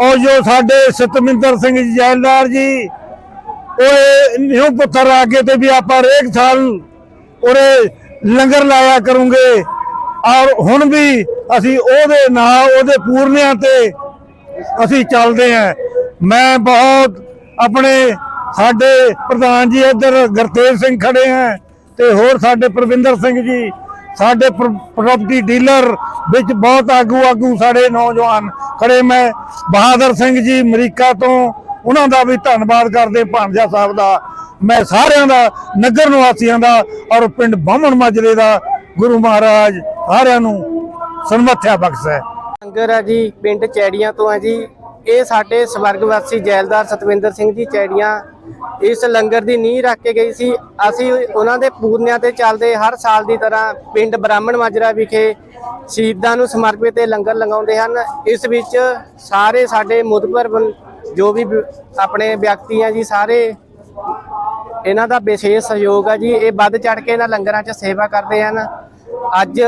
ਜੀ ਉਹ ਜੋ ਸਾਡੇ ਸਤਮਿੰਦਰ ਸਿੰਘ ਜੈਲਦਾਰ ਜੀ ਉਹ ਨਿਉ ਪੁੱਤਰ ਕੇ ਤੇ ਵੀ ਆਪਾਂ ਹਰੇਕ ਸਾਲ ਉਰੇ ਲੰਗਰ ਲਾਇਆ ਕਰੂੰਗੇ। ਔਰ ਹੁਣ ਵੀ ਅਸੀਂ ਉਹਦੇ ਨਾਂ ਉਹਦੇ ਪੂਰਨਿਆਂ ਤੇ ਅਸੀਂ ਚੱਲਦੇ ਆਂ ਮੈਂ ਬਹੁਤ ਆਪਣੇ ਸਾਡੇ ਪ੍ਰਧਾਨ ਜੀ ਇੱਧਰ ਗੁਰਤੇਜ ਸਿੰਘ ਖੜੇ ਆ ਤੇ ਹੋਰ ਸਾਡੇ ਪ੍ਰਵਿੰਦਰ ਸਿੰਘ ਜੀ, ਸਾਡੇ ਪ੍ਰਾਪਰਟੀ ਡੀਲਰ ਵਿੱਚ ਬਹੁਤ ਆਗੂ ਆਗੂ ਸਾਡੇ ਨੌਜਵਾਨ ਖੜੇ। ਮੈਂ ਬਹਾਦਰ ਸਿੰਘ ਜੀ ਅਮਰੀਕਾ ਤੋਂ, ਉਹਨਾਂ ਦਾ ਵੀ ਧੰਨਵਾਦ ਕਰਦੇ ਭਾਂਜਾ ਸਾਹਿਬ ਦਾ। ਮੈਂ ਸਾਰਿਆਂ ਦਾ, ਨਗਰ ਨਿਵਾਸੀਆਂ ਦਾ ਔਰ ਪਿੰਡ ਬਾਹਮਣ ਮਾਜਰੇ ਦਾ ਗੁਰੂ ਮਹਾਰਾਜ ਸਾਰਿਆਂ ਨੂੰ ਸਨਮਥਿਆ ਬਖਸ਼ੇ ਲੰਗਰ ਹੈ ਜੀ, ਪਿੰਡ ਚੈੜੀਆਂ ਤੋਂ ਹੈ ਜੀ। ਇਹ ਸਾਡੇ ਸਵਰਗਵਾਸੀ ਜੈਲਦਾਰ ਸਤਵਿੰਦਰ ਸਿੰਘ ਜੀ ਚੈੜੀਆਂ ਇਸ ਲੰਗਰ ਦੀ ਨੀਂਹ ਰੱਖ ਕੇ ਗਈ ਸੀ। ਅਸੀਂ ਉਹਨਾਂ ਦੇ ਪੂਰਨਿਆਂ ਤੇ ਚੱਲਦੇ ਹਰ ਸਾਲ ਦੀ ਤਰ੍ਹਾਂ ਪਿੰਡ ਬ੍ਰਾਹਮਣ ਮਾਜਰਾ ਵਿਖੇ ਸ਼ਹੀਦਾਂ ਨੂੰ ਸਮਰਪਿਤ ਇਹ ਲੰਗਰ ਲਗਾਉਂਦੇ ਹਨ। ਇਸ ਵਿੱਚ ਸਾਰੇ ਸਾਡੇ ਮੁਦਬਰ ਬੰ- ਜੋ ਵੀ ਆਪਣੇ ਵਿਅਕਤੀ ਆ ਜੀ, ਸਾਰੇ ਇਹਨਾਂ ਦਾ ਵਿਸ਼ੇਸ਼ ਸਹਿਯੋਗ ਆ ਜੀ। ਇਹ ਵੱਧ ਚੜ ਕੇ ਇਹਨਾਂ ਲੰਗਰਾਂ 'ਚ ਸੇਵਾ ਕਰਦੇ ਹਨ। ਅੱਜ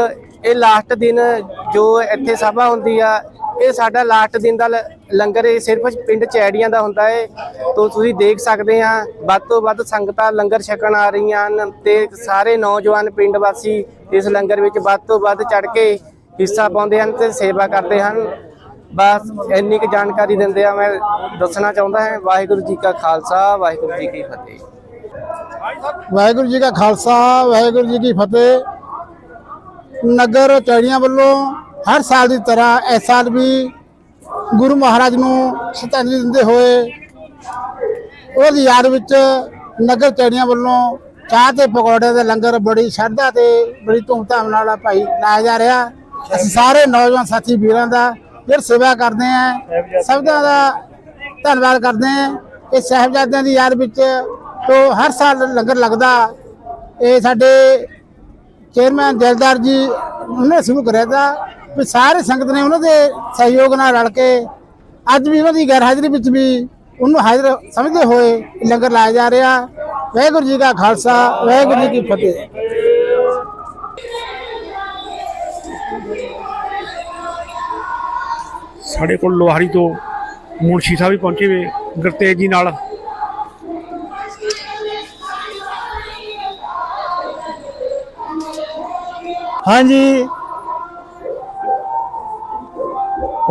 ਇਹ ਲਾਸਟ ਦਿਨ ਜੋ ਇੱਥੇ ਸਭਾ ਹੁੰਦੀ ਆ, ਇਹ ਸਾਡਾ ਲਾਸਟ ਦਿਨ ਦਾ ਲ- ਲੰਗਰ ਇਹ ਸਿਰਫ ਪਿੰਡ ਚੈੜੀਆਂ ਦਾ ਹੁੰਦਾ ਹੈ ਤੋਂ ਤੁਸੀਂ ਦੇਖ ਸਕਦੇ ਆ ਵੱਧ ਤੋਂ ਵੱਧ ਸੰਗਤਾਂ ਲੰਗਰ ਛਕਣ ਆ ਰਹੀਆਂ ਹਨ ਤੇ ਸਾਰੇ ਨੌਜਵਾਨ ਪਿੰਡ ਵਾਸੀ ਇਸ ਲੰਗਰ ਵਿੱਚ ਵੱਧ ਤੋਂ ਵੱਧ ਚੜ ਕੇ ਹਿੱਸਾ ਪਾਉਂਦੇ ਹਨ ਤੇ ਸੇਵਾ ਕਰਦੇ ਹਨ। ਬਸ ਇੰਨੀ ਕੁ ਜਾਣਕਾਰੀ ਦਿੰਦੇ ਆ ਮੈਂ ਦੱਸਣਾ ਚਾਹੁੰਦਾ ਹਾਂ, ਵਾਹਿਗੁਰੂ ਜੀ ਕਾ ਖਾਲਸਾ, ਵਾਹਿਗੁਰੂ ਜੀ ਕੀ ਫਤਿਹ। ਵਾਹਿਗੁਰੂ ਜੀ ਕਾ ਖਾਲਸਾ, ਵਾਹਿਗੁਰੂ ਜੀ ਕੀ ਫਤਿਹ। ਨਗਰ ਚੜੀਆਂ ਵੱਲੋਂ ਹਰ ਸਾਲ ਦੀ ਤਰ੍ਹਾਂ ਇਸ ਸਾਲ ਵੀ ਗੁਰੂ ਮਹਾਰਾਜ ਨੂੰ ਸ਼ਰਧਾਂਜਲੀ ਦਿੰਦੇ ਹੋਏ ਉਹਦੀ ਯਾਦ ਵਿੱਚ ਨਗਰ ਚੜੀਆਂ ਵੱਲੋਂ ਚਾਹ ਤੇ ਪਕੌੜੇ ਦੇ ਲੰਗਰ ਬੜੀ ਸ਼ਰਧਾ ਤੇ ਬੜੀ ਧੂਮਧਾਮ ਨਾਲ ਭਾਈ ਲਾਇਆ ਜਾ ਰਿਹਾ। ਅਸੀਂ ਸਾਰੇ ਨੌਜਵਾਨ ਸਾਥੀ ਵੀਰਾਂ ਦਾ ਫਿਰ ਸੇਵਾ ਕਰਦੇ ਆਂ ਸਭ ਦਾ ਧੰਨਵਾਦ ਕਰਦੇ ਆਂ ਇਹ ਸਾਹਿਬਜ਼ਾਦਿਆਂ ਦੀ ਯਾਦ ਵਿੱਚ ਤੋਂ ਹਰ ਸਾਲ ਲੰਗਰ ਲੱਗਦਾ। ਇਹ ਸਾਡੇ ਚੇਅਰਮੈਨ ਜੈਲਦਾਰ ਜੀ, ਉਹਨੇ ਸ਼ੁਰੂ ਕਰਿਆ ਤਾ ਵੀ ਸਾਰੇ ਸੰਗਤ ਨੇ ਉਹਨਾਂ ਦੇ ਸਹਿਯੋਗ ਨਾਲ ਰਲ ਕੇ ਅੱਜ ਵੀ ਉਹਨਾਂ ਦੀ ਗੈਰ ਹਾਜ਼ਰੀ ਵਿੱਚ ਵੀ ਉਹਨੂੰ ਹਾਜ਼ਰ ਸਮਝਦੇ ਹੋਏ ਲੰਗਰ ਲਾਇਆ ਜਾ ਰਿਹਾ। ਵਾਹਿਗੁਰੂ ਜੀ ਕਾ ਖਾਲਸਾ ਵਾਹਿਗੁਰੂ ਜੀ ਕੀ ਫਤਿਹ। ਸਾਡੇ ਕੋਲ ਲੋਹਾਰੀ ਤੋਂ ਮੁਨਸ਼ੀ ਸਾਹਿਬ ਵੀ ਪਹੁੰਚੇ ਵੇ ਗੁਰਤੇਜ ਜੀ ਨਾਲ। ਹਾਂਜੀ।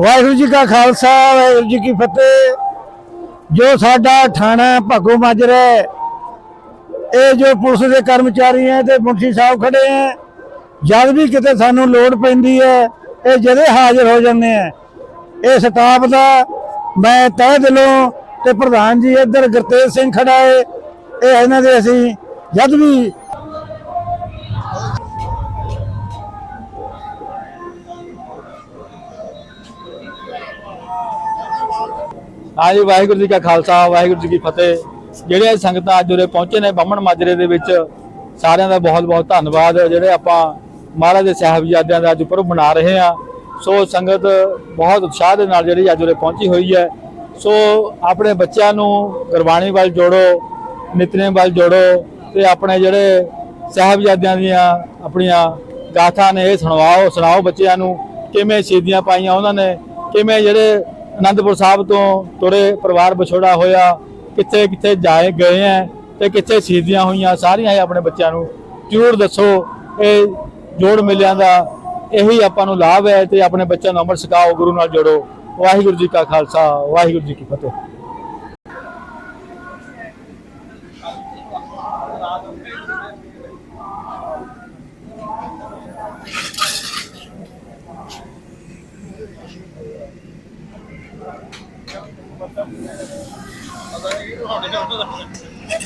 ਵਾਹਿਗੁਰੂ ਜੀ ਕਾ ਖਾਲਸਾ, ਵਾਹਿਗੁਰੂ ਜੀ ਕੀ ਫਤਿਹ। ਜੋ ਸਾਡਾ ਥਾਣਾ ਭਾਗੋ ਮਾਜਰਾ ਇਹ ਜੋ ਪੁਲਿਸ ਦੇ ਕਰਮਚਾਰੀ ਹੈ ਤੇ ਮੁਨਸ਼ੀ ਸਾਹਿਬ ਖੜੇ ਹੈ। ਜਦ ਵੀ ਕਿਤੇ ਸਾਨੂੰ ਲੋੜ ਪੈਂਦੀ ਹੈ, ਇਹ ਜਦੇ ਹਾਜ਼ਰ ਹੋ ਜਾਂਦੇ ਆ ਇਹ ਸਟਾਫ ਦਾ ਮੈਂ ਤਹਿ ਦਿਲੋਂ ਤੇ ਪ੍ਰਧਾਨ ਜੀ ਇੱਧਰ ਗੁਰਤੇਜ ਸਿੰਘ ਖੜਾ ਹੈ। ਇਹ ਇਹਨਾਂ ਦੇ ਅਸੀਂ ਜਦ ਵੀ ਹਾਂਜੀ ਵਾਹਿਗੁਰੂ ਜੀ ਕਾ ਖਾਲਸਾ, ਵਾਹਿਗੁਰੂ ਜੀ ਕੀ ਫਤਿਹ। ਜਿਹੜੇ ਸੰਗਤਾਂ ਅੱਜ ਉਰੇ ਪਹੁੰਚੇ ਨੇ ਬੰਮਣ ਮਾਜਰੇ ਦੇ ਵਿੱਚ, ਸਾਰਿਆਂ ਦਾ ਬਹੁਤ ਬਹੁਤ ਧੰਨਵਾਦ। ਜਿਹੜੇ ਆਪਾਂ ਮਹਾਰਾਜ ਦੇ ਸਾਹਿਬਜ਼ਾਦਿਆਂ ਦਾ ਅੱਜ ਪੁਰਬ ਮਨਾ ਰਹੇ ਆ ਸੋ ਸੰਗਤ ਬਹੁਤ ਉਤਸ਼ਾਹ ਦੇ ਨਾਲ ਜਿਹੜੀ ਅੱਜ ਉਰੇ ਪਹੁੰਚੀ ਹੋਈ ਹੈ। ਸੋ ਆਪਣੇ ਬੱਚਿਆਂ ਨੂੰ ਗੁਰਬਾਣੀ ਵੱਲ ਜੋੜੋ, ਨਿਤਨੇਮ ਵੱਲ ਜੋੜੋ ਤੇ ਆਪਣੇ ਜਿਹੜੇ ਸਾਹਿਬਜ਼ਾਦਿਆਂ ਦੀਆਂ ਆਪਣੀਆਂ ਗਾਥਾ ਨੇ, ਇਹ ਸੁਣਵਾਓ, ਸੁਣਾਓ ਬੱਚਿਆਂ ਨੂੰ। ਕਿਵੇਂ ਸ਼ਹੀਦੀਆਂ ਪਾਈਆਂ ਉਹਨਾਂ ਨੇ, ਕਿਵੇਂ ਜਿਹੜੇ ਅਨੰਦਪੁਰ ਸਾਹਿਬ ਤੋਂ ਤੁਰੇ ਪਰਿਵਾਰ ਵਿਛੋੜਾ ਹੋਇਆ, ਕਿੱਥੇ ਕਿੱਥੇ ਜਾਏ ਗਏ ਆ ਤੇ ਕਿੱਥੇ ਸ਼ਹੀਦੀਆਂ ਹੋਈਆਂ, ਸਾਰੀਆਂ ਇਹ ਆਪਣੇ ਬੱਚਿਆਂ ਨੂੰ ਜ਼ਰੂਰ ਦੱਸੋ। ਇਹ ਜੋੜ ਮੇਲਿਆਂ ਦਾ ਇਹੀ ਆਪਾਂ ਨੂੰ ਲਾਭ ਹੈ ਤੇ ਆਪਣੇ ਬੱਚਿਆਂ ਨੂੰ ਅਮਰ ਸਿਖਾਓ ਗੁਰੂ ਨਾਲ ਜੋੜੋ। ਵਾਹਿਗੁਰੂ ਜੀ ਕਾ ਖਾਲਸਾ, ਵਾਹਿਗੁਰੂ ਜੀ ਕੀ ਫਤਿਹ।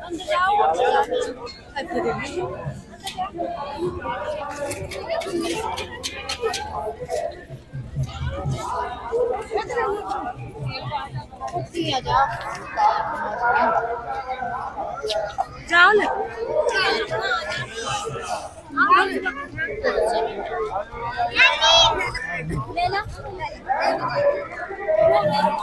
ਅੰਦਰ ਜਾਓ ਅੱਗੇ ਦੇਖੋ ਉੱਤੀ ਆ ਜਾ ਚੱਲ ਲੈ ਲਾ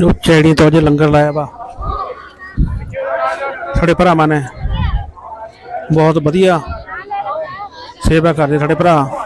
ਜੋ ਚੈੜੀ ਤੋਂ ਜੇ ਲੰਗਰ ਲਾਇਆ ਵਾ। ਸਾਡੇ ਭਰਾਵਾਂ ਨੇ। ਬਹੁਤ ਵਧੀਆ ਸੇਵਾ ਕਰਦੇ ਸਾਡੇ ਭਰਾ।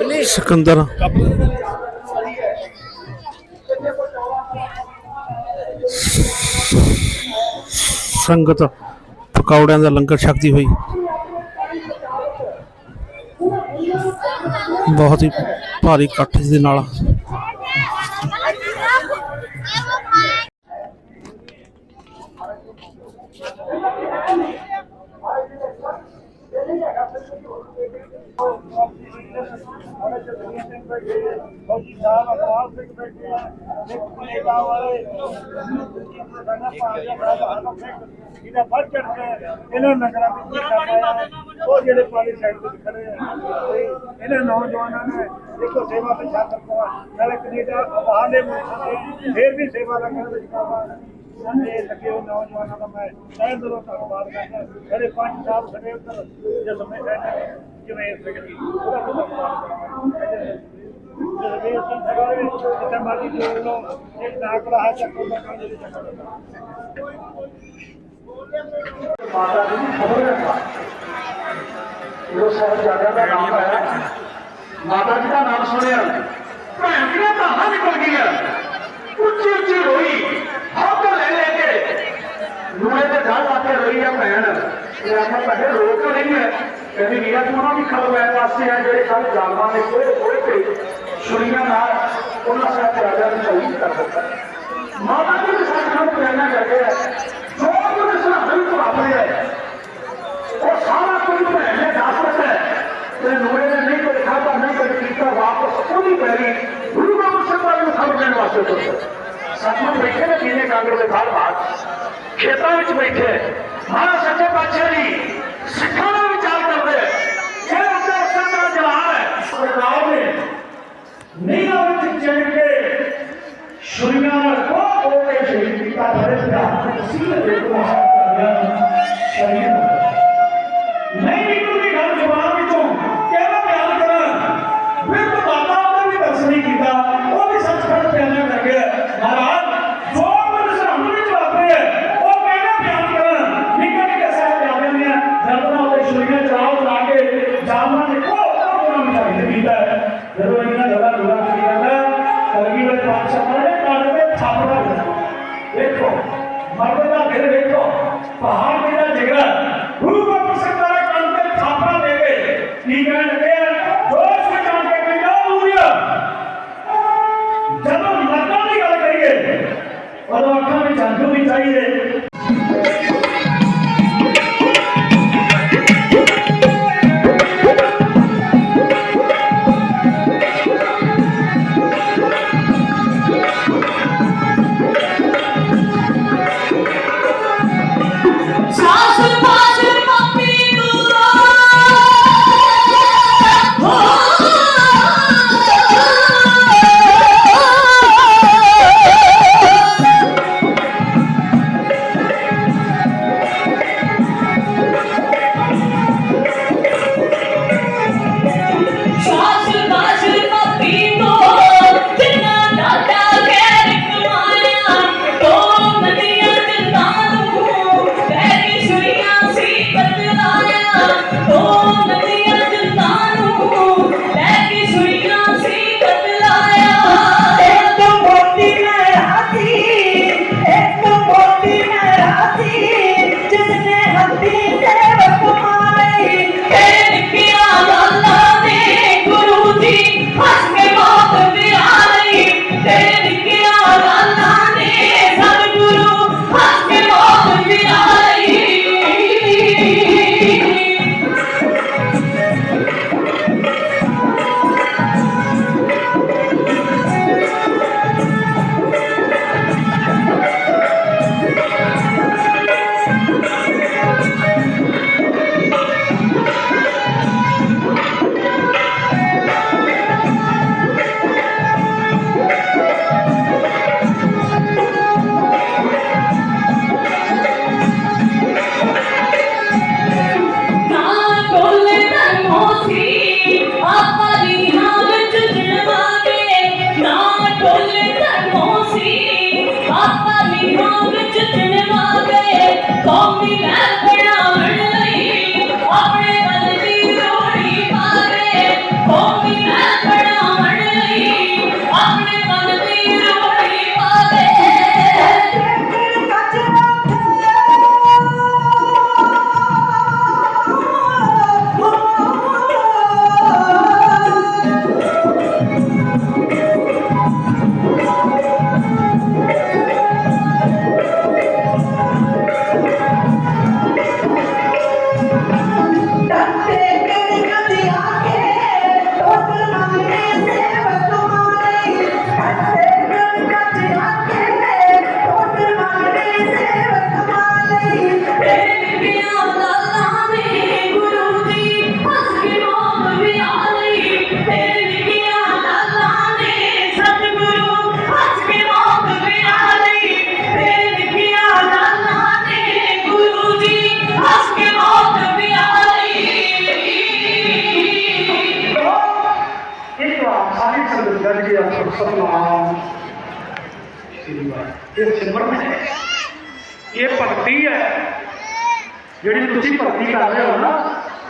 ਸਿਕੰਦਰ। ਸੰਗਤ ਪਕੌੜਿਆਂ ਦਾ ਲੰਗਰ ਛਕਦੀ ਹੋਈ। ਬਹੁਤ ਹੀ ਭਾਰੀ ਇਕੱਠ ਦੇ ਨਾਲ ਫੌਜੀ ਸਾਹਿਬ ਅਕਾਲ ਸਿੰਘ ਬੈਠੇ ਆ ਇੱਕ ਕੈਨੇਡਾ ਵਾਲੇ ਇਹਦਾ ਫੜ ਚੜ ਕੇ ਇਹਨਾਂ ਨਗਰਾਂ ਵਿੱਚ ਕੀ ਹੈ ਉਹ ਜਿਹੜੇ ਪਾਲੀ ਸਾਈਡ ਤੇ ਖੜੇ ਆ। ਤੇ ਇਹਨਾਂ ਨੌਜਵਾਨਾਂ ਨੇ ਦੇਖੋ ਸੇਵਾ ਤੇ ਛਾਤਰ ਨਾਲੇ ਕੈਨੇਡਾ ਬਾਹਰ ਮੁਲਕਾਂ ਦੇ ਫੇਰ ਵੀ ਸੇਵਾ ਦਾ ਕਰਨ ਵਿੱਚ ਕਾਵਾ ਸੰਦੇ ਲੱਗੇ ਹੋਏ ਨੌਜਵਾਨਾਂ ਦਾ ਮੈਂ ਤਹਿ ਦਿਲੋਂ ਧੰਨਵਾਦ ਕਰਦਾ। ਜਿਹੜੇ ਪੰਜ ਸਾਹਿਬ ਸਾਡੇ ਉੱਤਰ ਜਸਮੇ ਬੈਠੇ ਜਿਵੇਂ ਸਿੰਘ ਉਹਦਾ ਧੰਨਵਾਦ ਕਰਦਾ। ਮਾਤਾ ਜੀ ਦੀ ਖਬਰ ਹੈ ਉਹ ਸਾਹਿਬਜ਼ਾਦਿਆਂ ਦਾ ਨਾਮ ਹੈ ਮਾਤਾ ਜੀ ਦਾ ਨਾਮ ਸੁਣਿਆ। ਭੈਣ ਦੀਆਂ ਧਾਹਾਂ ਨਿਕਲ ਗਈਆਂ ਉੱਚੀ ਉੱਚੀ ਰੋਈ ਹੱਥ ਲੈ ਲੈ ਕੇ ਨੂਰੇ ਤੇ ਢਾਲ ਲਾ ਕੇ ਰੋਈ ਆ ਭੈਣ ਤੇ ਆਪਾਂ ਕਹੇ ਰੋ ਕਿਉਂ ਨਹੀਂ ਹੈ ਕਹਿੰਦੀ ਵੀਰਾ ਤੂੰ ਉਹਨਾਂ ਦੀ ਖਬਰ ਲੈਣ ਵਾਸਤੇ ਆ ਜਿਹੜੇ ਕੱਲ ਜਾਲਮਾਂ ਨੇ ਕੋਏ ਕੋਏ ਤੇ ਛੁਰੀਆਂ ਨਾਲ ਉਹਨਾਂ ਸਾਹਿਬਜ਼ਾਦਿਆਂ ਨੂੰ ਸ਼ਹੀਦ ਕਰ ਦਿੱਤਾ ਮਾਤਾ ਜੀ ਦੇ ਸੱਚਖੰਡ ਪ੍ਰੇਰਣਾ ਕਰਦੇ ਆ ਜੋ ਕੁਝ ਸਰਹੱਦ ਵਿੱਚ ਵਾਪਰਿਆ ਉਹ ਸਾਰਾ ਕੁਝ ਭੈਣ ਨੇ ਦੱਸ ਦਿੱਤਾ ਹੈ ਤੇ ਨੂਰੇ ਨੇ ਨਹੀਂ ਕੋਈ ਖਾਤਾ ਨਹੀਂ ਕੋਈ ਕੀਤਾ ਵਾਪਸ ਉਹਦੀ ਪੈਰੀ ਗੁਰੂ ਗੋਬਿੰਦ ਸਿੰਘ ਜੀ ਨੂੰ ਖਬਰ ਦੇਣ ਵਾਸਤੇ ਤੁਰ ਸੱਚਮੁੱਚ ਬੈਠੇ ਨੇ ਦੀਨੇ ਕਾਂਗਰਸ ਦੇ ਬਾਹਰ ਬਾਹਰ ਖੇਤਾਂ ਵਿੱਚ ਬੈਠੇ ਮਹਾਰਾਜ ਸੱਚੇ ਪਾਤਸ਼ਾਹ ਜੀ ਸਿੱਖਾਂ ਦਾ ਵਿਚਾਰ ਕਰਦੇ ਇਹ ਉੱਤੇ ਉਸੇ ਦਾ ਜਵਾਬ ਹੈ ਸਰਕਾਰ ਨੇ ਨੀਹਾਂ ਵਿੱਚ ਚਿਣ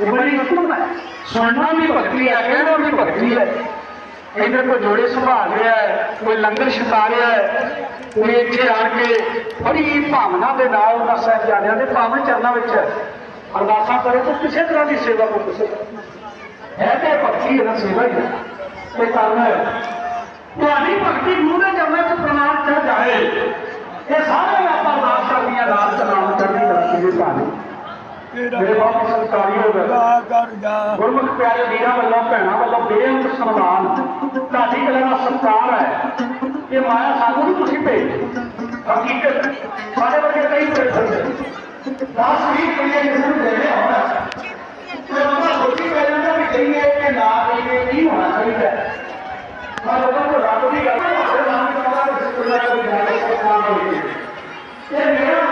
ਇਹ ਬੜੀ ਉੱਤਮ ਹੈ। ਸੁਣਨਾ ਵੀ ਭਗਤੀ ਹੈ, ਕਹਿਣਾ ਵੀ ਭਗਤੀ ਹੈ। ਇਹਨਾਂ ਕੋ ਜੋੜੇ ਸੰਭਾਲ ਰਿਹਾ ਹੈ, ਕੋਈ ਲੰਗਰ ਛਕਾ ਰਿਹਾ ਹੈ, ਕੋਈ ਇੱਥੇ ਆਣ ਕੇ ਬੜੀ ਭਾਵਨਾ ਦੇ ਨਾਲ ਉਹਨਾਂ ਸਾਹਿਬਜ਼ਾਦਿਆਂ ਦੇ ਪਾਵਨ ਚਰਨਾਂ ਵਿੱਚ ਅਰਦਾਸਾਂ ਕਰੇ ਤਾਂ ਕਿਸੇ ਤਰ੍ਹਾਂ ਦੀ ਸੇਵਾ ਕੋ ਕਿਸੇ ਹੈ ਤੇ ਭਗਤੀ ਹੈ ਨਾ ਸੇਵਾ ਹੀ ਹੈ। ਇਹ ਕਰਨਾ ਹੈ? ਤੁਹਾਡੀ ਭਗਤੀ ਗੁਰੂ ਦੇ ਚਰਨਾਂ 'ਚ ਪ੍ਰਣਾਮ ਚੜ ਜਾਏ ਇਹ ਸਾਰੇ ਆਪਾਂ ਅਰਦਾਸ ਕਰਦੀਆਂ ਰਾਤ ਦਾ ਨਾਮ ਚੜ੍ਹਦੀ ਕਲਾ ਦੇ ਭਾਣੇ। ਮੇਰੇ ਬਹੁਤ ਸੰਸਕਾਰੀ ਹੋ ਗਏ ਗੁਰਮੁਖ ਪਿਆਰੇ ਵੀਰਾਂ ਵੱਲੋਂ ਭੈਣਾਂ ਵੱਲੋਂ ਬੇਅੰਤ ਸਨਮਾਨ। ਤੁਹਾਡੀ ਕਲਾ ਦਾ ਸਤਿਕਾਰ ਹੈ। ਇਹ ਮਾਇਆ ਸਾਨੂੰ ਨਹੀਂ ਤੁਸੀਂ ਭੇਜ ਹਕੀਕਤ ਸਾਡੇ ਵਰਗੇ ਕਈ ਭੇਜ ਸਕਦੇ ਦਾਸ ਵੀ ਕਈਏ ਕਿਸੇ ਨੂੰ ਦੇਣੇ ਹੋਣਾ। ਤੇ ਬੰਦਾ ਸੋਚੀ ਪੈ ਜਾਂਦਾ ਵੀ ਕਹੀਏ ਕਿ ਨਾ ਕਹੀਏ ਨਹੀਂ ਹੋਣਾ ਚਾਹੀਦਾ। ਮੈਂ ਲੋਕਾਂ ਨੂੰ ਰੱਬ ਦੀ ਗੱਲ ਹੈ। ਨਾਮ ਦੀ ਕਲਾ ਦੇ ਸਿੱਖਣਾ ਕੋਈ ਗੱਲ ਨਹੀਂ ਇਹ ਮੇਰਾ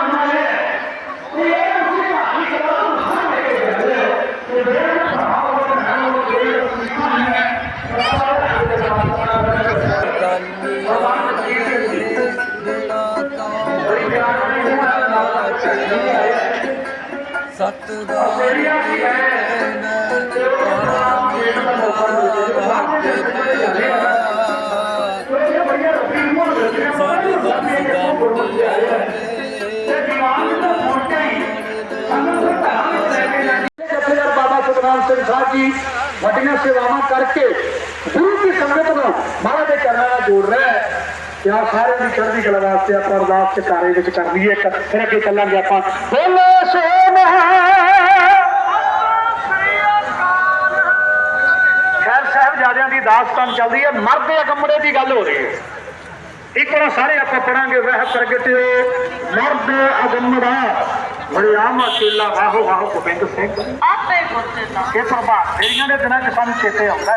ਜਥੇਦਾਰ ਬਾਬਾ ਸੁਖਨਾਮ ਸਿੰਘ ਸਾਹਿਬ ਜੀ ਵੱਡੀਆਂ ਸੇਵਾਵਾਂ ਕਰਕੇ ਗੁਰੂ ਦੀ ਸੰਗਤ ਨੂੰ ਮਹਾਰਾਜ ਦੇ ਚਰਨਾਂ ਨਾਲ ਜੋੜ ਰਿਹਾ ਹੈ ਤੇ ਆਹ ਸਾਰਿਆਂ ਦੀ ਚੜ੍ਹਦੀ ਕਲਾ ਵਾਸਤੇ ਆਪਾਂ ਅਰਦਾਸ ਤੇ ਕਾਰੇ ਵਿੱਚ ਕਰ ਲਈਏ ਇੱਕ ਫਿਰ ਅੱਗੇ ਚੱਲਾਂਗੇ ਆਪਾਂ। ਬੋਲੇ ਸੋ ਖੈਰ ਸਾਹਿਬਜ਼ਾਦਿਆਂ ਦੀ ਦਾਸਤਾਨ ਚੱਲਦੀ ਹੈ ਮਰਦ ਅਗੰਮੜੇ ਦੀ ਗੱਲ ਹੋ ਰਹੀ ਹੈ। ਇੱਕ ਵਾਰ ਸਾਰੇ ਆਪਾਂ ਪੜਾਂਗੇ ਵਹਿ ਪ੍ਰਗਟਿਓ ਮਰਦ ਅਗੰਮੜਾ। ਬੜਿਆਮ ਅਕੇਲਾ ਵਾਹੋ ਵਾਹੋ ਗੋਬਿੰਦ ਸਿੰਘ। ਆਪੇ ਗੁਰਤੇ ਦਾ। ਇਹ ਪ੍ਰਭਾਤ ਫੇਰੀਆਂ ਦੇ ਦਿਨਾਂ 'ਚ ਸਾਨੂੰ ਚੇਤੇ ਆਉਂਦਾ।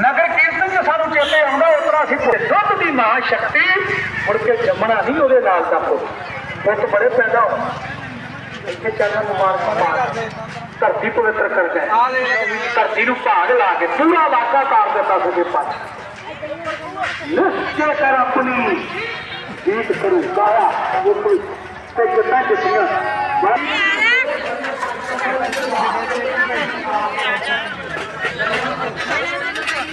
ਨਗਰ ਕੀਰਤਨ ਸਾਨੂੰ ਚੇਤੇ ਆਉਂਦਾ ਉਤਰਾ ਅਸੀਂ ਦੁੱਧ ਦੀ ਮਾਂ ਸ਼ਕਤੀ ਮੁੜ ਕੇ ਜੰਮਣਾ ਨਹੀਂ ਉਹਦੇ ਨਾਲ ਦਾ ਪੁੱਤ। ਪੁੱਤ ਬੜੇ ਪੈਦਾ ਹੋ। ਇੱਥੇ ਚੱਲਣ ਮੁਬਾਰਕਾਂ ਮਾਰ ਧਰਤੀ ਪਵਿੱਤਰ ਕਰ ਗਏ। ਧਰਤੀ ਨੂੰ ਭਾਗ ਲਾ ਕੇ ਪੂਰਾ ਇਲਾਕਾ ਤਾਰ ਦਿੱਤਾ ਸੀ ਪੱਛ ਨਿਸ਼ਚੈ ਕਰ ਆਪਣੀ ਜੀਤ ਕਰੂ। ਗਾਇਆ ਉਹ ਕੋਈ ਤੇ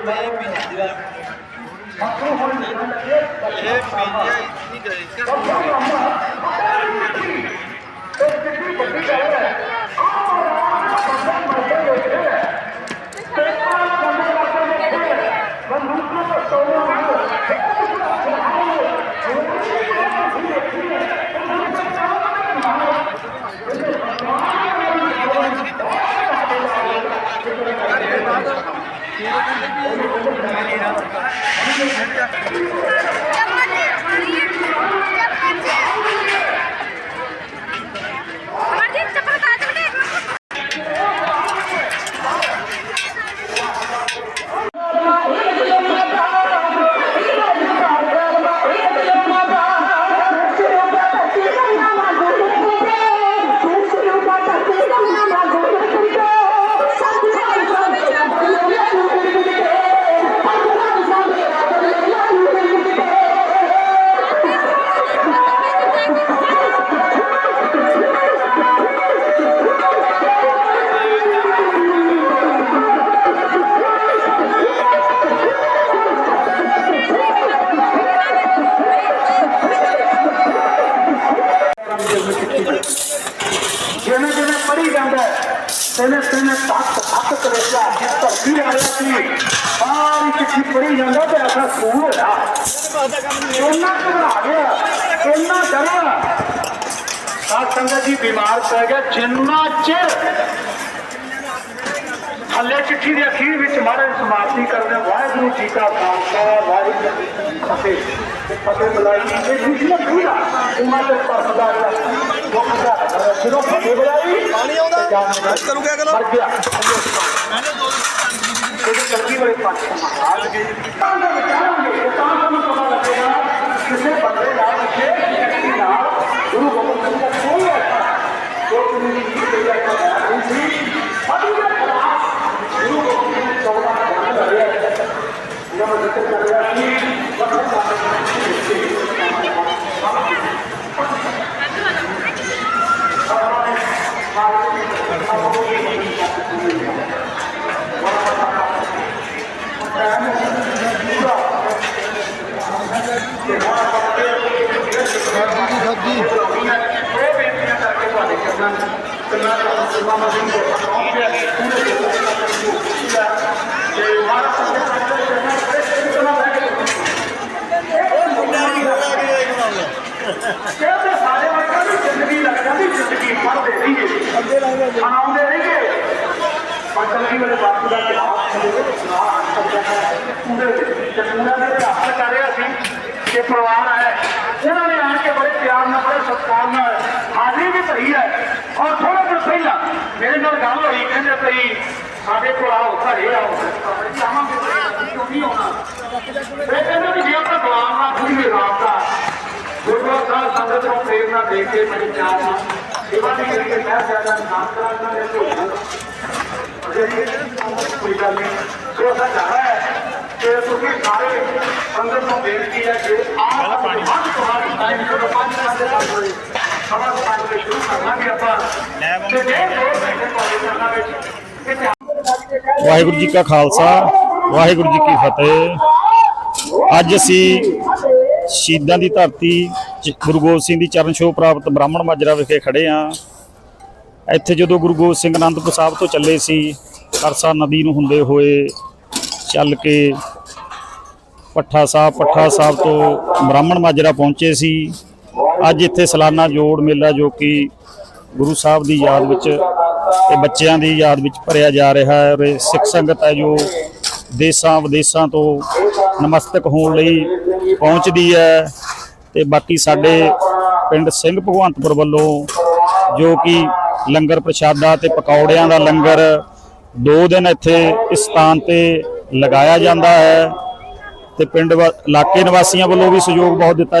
ਮੈਂ ਪਿੰਜਰਾ ਇਹ ਪਿੰਜਰਾ ਇਤਨੀ ਗਏ ਇਸ ਦਾ ਵੱਡੀ ਗੱਲ ਹੈ ਜੀ ਬਿਮਾਰ ਪੈ ਗਿਆ। ਜਿੰਨਾ ਚਿਰ ਹੱਲੇ ਚਿੱਠੀ ਦੇ ਅਖੀਰ ਵਿੱਚ ਮਹਾਰਾਜ ਸਮਾਪਤੀ ਕਰਦੇ। ਵਾਹਿਗੁਰੂ ਜੀ ਕਾ ਖਾਲਸਾ ਵਾਹਿਗੁਰੂ ਜੀ ਕੀ ਫਤਿਹ। ਫਤਿਹ ਬੁਲਾਈ ਇਹ ਖੁਸ਼ੀ ਪੂਰਾ ਉਮਰ ਦੇ ਪਰਦਾ ਦੁੱਖ ਦਾ ਜਦੋਂ ਫਤਿਹ ਬੁਲਾਈ। ਪਾਣੀ ਆਉਂਦਾ। ਕਰੂੰ ਕਿਆ ਕਰੋ ਮਰ ਗਿਆ। ਇਹਦੇ ਚੱਕੀ ਵਾਲੇ ਪਾਸੇ ਮਹਾਰਾਜ ਜੀ। ਤਾਂ ਦਾ ਵਿਚਾਰਾਂਗੇ ਤਾਂ ਸਾਨੂੰ ਪਤਾ ਲੱਗੇਗਾ। ਕਿਸੇ ਬੰਦੇ ਨਾਲ ਕਿਸੇ ਵਿਅਕਤੀ ਨਾਲ ਗੁਰੂ ਗੋਬਿੰਦ ਦਾ ਕਿਸੇ ਦੀ ਨਹੀਂ ਕੋਈ ਐਸਾ ਨਹੀਂ ਸੀ ਸਾਡੀ ਦੇ ਖਿਲਾਫ ਗੁਰੂ ਗੋਬਿੰਦ ਸਿੰਘ ਜੀ ਚੌਦਾਂ ਜੰਗ ਲੜਿਆ ਇਹਨਾਂ ਨੂੰ ਜ਼ਿਕਰ ਕਰ ਰਿਹਾ ਸੀ ਵਕਤ ਉਹ ਬੇਨਤੀਆਂ ਕਰਕੇ ਤੁਹਾਡੇ ਚਰਨਾਂ ਕਿੰਨਾ ਸਮਾਂ ਸਿੰਘ ਦੇ ਪਹੁੰਚ ਗਿਆ ਪੂਰੇ ਦੇਸ਼ ਦਾ ਪੂਰਾ ਤੇ ਮਹਾਰਾਜ ਸੰਗਤ ਦੇ ਚਰਨਾਂ ਵਿੱਚ ਕਿੰਨਾ ਬਹਿ ਕੇ ਕਹਿੰਦੇ ਸਾਰੇ ਵਰਗਾਂ ਦੀ ਜ਼ਿੰਦਗੀ ਲੱਗ ਜਾਂਦੀ ਜ਼ਿੰਦਗੀ ਪੜਦੇ ਰਹੀਏ ਅੱਗੇ ਲੱਗਦੇ ਆਉਂਦੇ ਰਹੀਏ ਪਰ ਕਲਗੀ ਵਾਲੇ ਬਾਪੂ ਦਾ ਜਵਾਬ ਚਲੇ ਸੁਣਾ ਸਕਦਾ ਹੈ। ਪੂਰੇ ਤੇ ਪੂਰਾ ਦੇ ਹੱਥ ਕਰ ਰਿਹਾ ਸੀ ਕਿ ਪਰਿਵਾਰ ਹੈ ਇਹਨਾਂ ਨੇ ਆਣ ਕੇ ਬੜੇ ਪਿਆਰ ਨਾਲ, ਬੜੇ ਸਤਿਕਾਰ ਨਾਲ ਹਾਜ਼ਰੀ ਵੀ ਭਰੀ ਹੈ। ਔਰ ਥੋੜਾ ਦਿਨ ਪਹਿਲਾਂ। ਮੇਰੇ ਨਾਲ ਗੱਲ ਹੋਈ ਕਹਿੰਦੇ ਭਈ ਸਾਡੇ ਕੋਲ ਆਓ ਘਰੇ ਆਓ। ਚਾਹਾਂਗੇ ਕਿਉਂ ਨਹੀਂ ਆਉਣਾ ਮੈਂ ਕਹਿੰਦਾ ਵੀ ਜੇ ਆਪਾਂ ਗੁਲਾਮ ਨਾਲ ਖੁੱਲੀ ਰਾਬਤਾ ਗੁਰਦੁਆਰਾ ਸਾਹਿਬ ਸੰਗਤ ਨੂੰ ਪ੍ਰੇਰਨਾ ਦੇ ਕੇ ਮੇਰੀ ਚਾਹਨਾ ਸੇਵਾ ਦੀ ਕਰੀਏ ਮੈਂ ਜ਼ਿਆਦਾ ਨਾਮ ਕਰਾਂਗਾ ਮੇਰੇ ਤੋਂ ਕੋਈ ਗੱਲ ਨਹੀਂ। ਸੋ ਸਾਡਾ ਹੈ ਕਿ ਤੁਸੀਂ ਸਾਰੇ ਸੰਗਤ ਨੂੰ ਬੇਨਤੀ ਹੈ ਕਿ ਆਪ ਪਾਣੀ। ਹੱਥ ਤੁਹਾਡੀ ਟਾਈਮ ਜਦੋਂ ਪੰਜ ਸਾਢੇ ਪੰਜ ਵਜੇ ਸਵਾ ਪੰਜ ਵਜੇ ਸ਼ੁਰੂ ਕਰਾਂਗੇ ਆਪਾਂ। ਤੇ ਜੇ ਦੋ ਘੰਟੇ ਤੁਹਾਡੇ ਚਰਨਾਂ ਵਿੱਚ। ਇੱਥੇ ਵਾਹਿਗੁਰੂ ਜੀ ਕਾ ਖਾਲਸਾ ਵਾਹਿਗੁਰੂ ਜੀ ਕੀ ਫਤਿਹ। ਅੱਜ ਅਸੀਂ ਸ਼ਹੀਦਾਂ ਦੀ ਧਰਤੀ ਚ- ਗੁਰੂ ਗੋਬਿੰਦ ਸਿੰਘ ਦੀ ਚਰਨ ਛੋਹ ਪ੍ਰਾਪਤ ਬ੍ਰਾਹਮਣ ਮਾਜਰਾ ਵਿਖੇ ਖੜੇ ਆ ਇੱਥੇ ਜਦੋਂ ਗੁਰੂ ਗੋਬਿੰਦ ਸਿੰਘ ਅਨੰਦਪੁਰ ਸਾਹਿਬ ਤੋਂ ਚੱਲੇ ਸੀ ਕਰਸਾ ਨਦੀ ਨੂੰ ਹੁੰਦੇ ਹੋਏ ਚੱਲ ਕੇ ਪੱਠਾ ਸਾਹਿਬ ਪੱਠਾ ਸਾਹਿਬ ਤੋਂ ਬ੍ਰਾਹਮਣ ਮਾਜਰਾ ਪਹੁੰਚੇ ਸੀ। ਅੱਜ ਇੱਥੇ ਸਾਲਾਨਾ ਜੋੜ ਮੇਲਾ ਜੋ ਕਿ ਗੁਰੂ ਸਾਹਿਬ ਦੀ ਯਾਦ ਵਿੱਚ ਤੇ ਬੱਚਿਆਂ ਦੀ ਯਾਦ ਵਿੱਚ ਭਰਿਆ ਜਾ ਰਿਹਾ ਹੈ ਔਰ ਇਹ ਸਿੱਖ ਸੰਗਤ ਹੈ ਜੋ ਦੇਸਾਂ ਵਿਦੇਸਾਂ ਤੋਂ ਨਮਸਤਕ ਹੋਣ ਲਈ ਪਹੁੰਚਦੀ ਹੈ ਤੇ ਬਾਕੀ ਸਾਡੇ ਪਿੰਡ ਸਿੰਘ ਭਗਵੰਤਪੁਰ ਵੱਲੋਂ ਜੋ ਕਿ ਲੰਗਰ ਪ੍ਰਸ਼ਾਦਾ ਤੇ ਪਕੌੜਿਆਂ ਦਾ ਲੰਗਰ ਦੋ ਦਿਨ ਇੱਥੇ ਇਸ ਸਥਾਨ ਤੇ ਲਗਾਇਆ ਜਾਂਦਾ ਹੈ ਤੇ ਪਿੰਡ ਵਾ- ਇਲਾਕੇ ਨਿਵਾਸੀਆਂ ਵੱਲੋਂ ਵੀ ਸਹਿਯੋਗ ਬਹੁਤ ਦਿੱਤਾ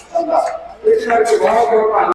ਜਿਹੜਾ